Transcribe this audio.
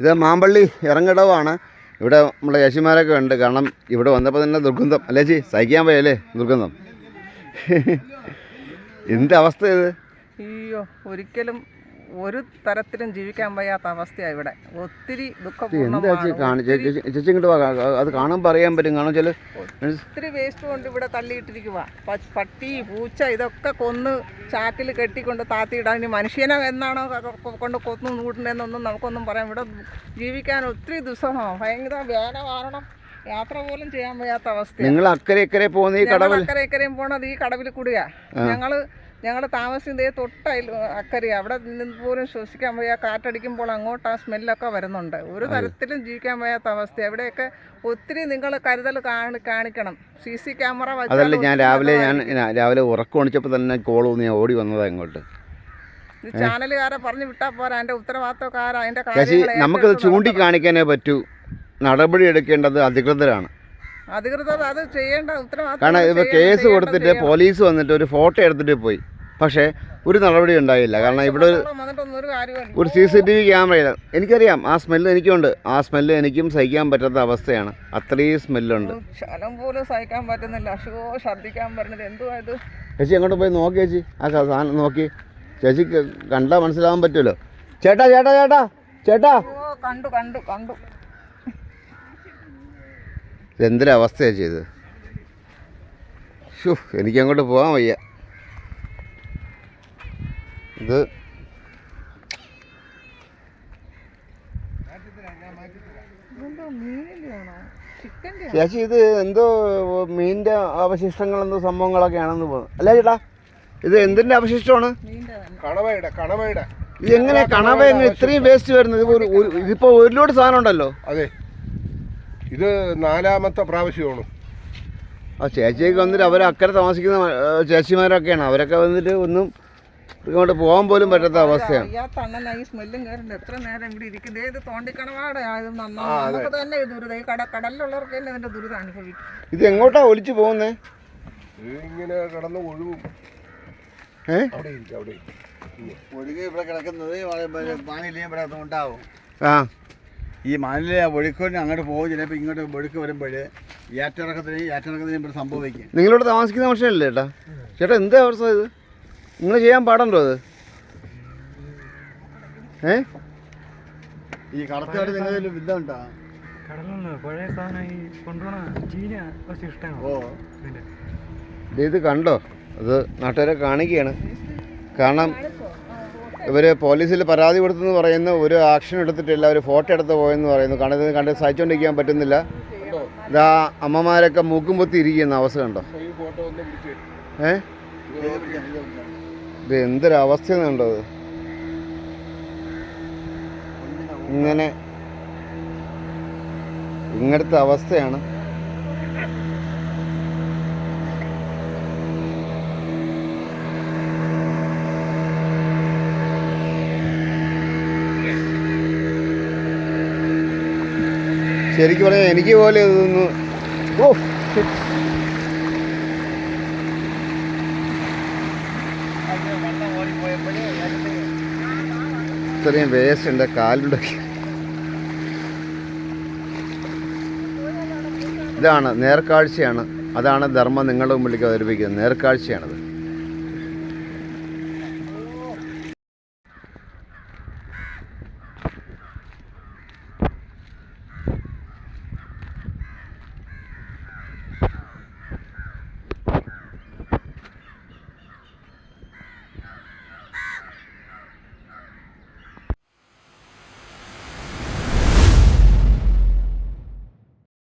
ഇത് മാമ്പള്ളി ഇറങ്ങിടവാണ്. ഇവിടെ നമ്മുടെ ചേച്ചിമാരൊക്കെ ഉണ്ട്. കാരണം ഇവിടെ വന്നപ്പോൾ തന്നെ ദുർഗന്ധം. അല്ലേ ചേച്ചി? സഹിക്കാൻ പോയല്ലേ ദുർഗന്ധം? എന്ത് അവസ്ഥ ഇത്? അയ്യോ ഒരിക്കലും ഒരു തരത്തിലും ജീവിക്കാൻ വയ്യാത്ത അവസ്ഥയാണ് ഇവിടെ. ഒത്തിരി എന്താ ചേച്ചി ദുഃഖപൂർണമാണ് കാണി ചേച്ചി ചേച്ചി ഇങ്ങോട്ട് വാ അത് കാണാൻ പറയാൻ പറ്റും. കാരണം വെച്ചാൽ ഒത്തിരി വേസ്റ്റ് കൊണ്ട് ഇവിടെ തള്ളിയിട്ടിരിക്കുക പട്ടി പൂച്ച ഇതൊക്കെ കൊന്ന് ചാക്കിൽ കെട്ടിക്കൊണ്ട് താത്തിയിടാൻ. ഇനി മനുഷ്യനെ എന്നാണോ കൊണ്ട് കൊന്നു നൂടുന്നതെന്നൊന്നും നമുക്കൊന്നും പറയാം ഇവിടെ ജീവിക്കാൻ ഒത്തിരി ദുസ്സഹമാണ് ഭയങ്കര വേല കാരണം യാത്ര പോലും ചെയ്യാൻ വയ്യാത്ത അവസ്ഥയാണ് നിങ്ങൾ അക്കരെ ഇക്കരെ പോകുന്ന ഈ ഞങ്ങൾ കടവിൽ അക്കരെ ഇക്കരയും പോണത് ഈ കടവിൽ കൂടിയാ. ഞങ്ങൾ ഞങ്ങൾ താമസിക്കുന്നത് തൊട്ടയിൽ അക്കരെ അവിടെ നിന്ന് പോലും ശ്വസിക്കാൻ വയ്യ. കാറ്റടിക്കുമ്പോൾ അങ്ങോട്ട് ആ സ്മെല്ലൊക്കെ വരുന്നുണ്ട്. ഒരു തരത്തിലും ജീവിക്കാൻ വയ്യാത്ത അവസ്ഥ അവിടെയൊക്കെ ഒത്തിരി നിങ്ങൾ കരുതൽ കാണി കാണിക്കണം. സി സി ക്യാമറ അതല്ല ഞാൻ രാവിലെ ഞാൻ രാവിലെ ഉറക്കമണിച്ചപ്പോൾ തന്നെ കോൾ ഞാൻ ഓടി വന്നതാണ് ഇങ്ങോട്ട്. ചാനലുകാരെ പറഞ്ഞു വിട്ടാൽ പോരാ. എന്റെ ഉത്തരവാദിത്തക്കാരാ അതിന്റെ കാര്യങ്ങൾ നമുക്കത് ചൂണ്ടിക്കാണിക്കാനേ പറ്റൂ. നടപടി എടുക്കേണ്ടത് അധികൃതരാണ്. അധികൃതർ അത് ചെയ്യേണ്ട ഉത്തരവാദിത്തം കാരണം ഇപ്പോൾ കേസ് കൊടുത്തിട്ട് പോലീസ് വന്നിട്ട് ഒരു ഫോട്ടോ എടുത്തിട്ട് പോയി. പക്ഷേ ഒരു നടപടി ഉണ്ടായില്ല. കാരണം ഇവിടെ ഒരു ഒരു സി സി ടി വി ക്യാമറയില്ല എനിക്കറിയാം ആ സ്മെല്ല് എനിക്കുണ്ട്. ആ സ്മെല്ല് എനിക്കും സഹിക്കാൻ പറ്റാത്ത അവസ്ഥയാണ്. അത്രയും സ്മെല്ലുണ്ട് ശലം പോലും സഹിക്കാൻ പറ്റുന്നില്ല. ഛർദ്ദിക്കാൻ പറ്റുന്നത് ചേച്ചി അങ്ങോട്ട് പോയി നോക്കി ചേച്ചി. ആ സാധനം നോക്കി. ചേച്ചി കണ്ടാൽ മനസ്സിലാവാൻ പറ്റുമല്ലോ. ചേട്ടാ ചേട്ടാ ചേട്ടാ ചേട്ടാ. കണ്ടു കണ്ടു കണ്ടു. ഇതെന്തൊരവസ്ഥയാണ് ചെയ്തത് ഷു എനിക്കങ്ങോട്ട് പോകാൻ വയ്യ. ഇത് ചേച്ചി ഇത് എന്തോ മീനിന്റെ അവശിഷ്ടങ്ങൾ എന്തോ സംഭവങ്ങളൊക്കെയാണെന്ന് തോന്നുന്നു. അല്ലേ ചേട്ടാ? ഇത് എന്തിന്റെ അവശിഷ്ടമാണ്? കണവയുടെ കണവയുടെ. ഇത് എങ്ങനെ കണവ എങ്ങനെ ഇത്രയും വേസ്റ്റ് വരുന്നത്? ഇതിപ്പോ ഒരു ലോഡ് സാധനം ഉണ്ടല്ലോ. അതെ. ഇത് നാലാമത്തെ പ്രാവശ്യമാണ്. ആ ചേച്ചിയൊക്കെ വന്നിട്ട് അവർ അക്കരെ താമസിക്കുന്ന ചേച്ചിമാരൊക്കെയാണ്. അവരൊക്കെ വന്നിട്ട് ഒന്നും ഇങ്ങോട്ട് പോകാൻ പോലും പറ്റാത്ത അവസ്ഥയാണ്. ഈ സ്മെല്ലും എത്ര നേരം ഇവിടെ ഇരിക്കുന്നത് ഏത് തോണ്ടിക്കണവാടെ? ആയത് നന്നാ. നമുക്ക് തന്നെ ഈ ദുരിതം. ഈ കട കടലിലുള്ളവർക്ക് തന്നെ ഇതിന്റെ ദുരിതം അനുഭവിക്കും. ഇത് എങ്ങോട്ടാ ഒലിച്ചു പോകുന്നേ? ഇത് ഇങ്ങനെ കിടന്ന് ഒഴുകും. ഏ? അവിടെ ഇരിക്കും അവിടെ ഇരിക്കും. ഒഴുകി ഇവിടെ കിടക്കുന്നത് മാനിലയും ഇവിടെ ഉണ്ടാവും ആ. ഈ മാനിലെ ഒഴുക്കിന് അങ്ങോട്ട് പോകും. ചിലപ്പോൾ ഇങ്ങോട്ട് ഒഴുക്ക് വരുമ്പോൾ ഏറ്റിറക്കത്തിന് ഏറ്റിറക്കത്തിന് ഇവിടെ സംഭവിക്കും. നിങ്ങളിവിടെ താമസിക്കുന്ന മനുഷ്യനല്ലേ ചേട്ടാ? ചേട്ടാ എന്താ അവസ്ഥ ഇത്? നിങ്ങൾ ചെയ്യാൻ പാടുണ്ടോ അത്? ഏ? ഈ കടത്തോട് നിങ്ങളിൽ ഇത് കണ്ടോ? അത് നാട്ടുകാരെ കാണിക്കുകയാണ്. കാരണം ഇവർ പോലീസിൽ പരാതി കൊടുത്തെന്ന് പറയുന്നു ഒരു ആക്ഷൻ എടുത്തിട്ടില്ല. ഒരു ഫോട്ടോ എടുത്ത് പോയെന്ന് പറയുന്നു. കാരണം ഇത് കണ്ട് സഹിച്ചുകൊണ്ടിരിക്കാൻ പറ്റുന്നില്ല. ഇതാ അമ്മമാരൊക്കെ മൂക്കും പൊത്തി ഇരിക്കുന്ന. അവസ്ഥ കണ്ടോ? ഈ ഫോട്ടോ ഒന്ന് പിടിച്ച് ഏ? ഇത് എന്തൊരവസ്ഥയെന്ന് കണ്ടോ ഇങ്ങനെ ഇങ്ങനത്തെ അവസ്ഥയാണ്. ശരിക്കും പറഞ്ഞാൽ എനിക്ക് പോലെ ഇതൊന്ന് ഓ ഇത്രയും വേസ്റ്റ് ഉണ്ട് കാലിലൂടെ. ഇതാണ് നേർക്കാഴ്ചയാണ്. അതാണ് ധർമ്മം നിങ്ങളുടെ മുമ്പിലേക്ക് അവതരിപ്പിക്കുന്നത്. നേർക്കാഴ്ചയാണത്.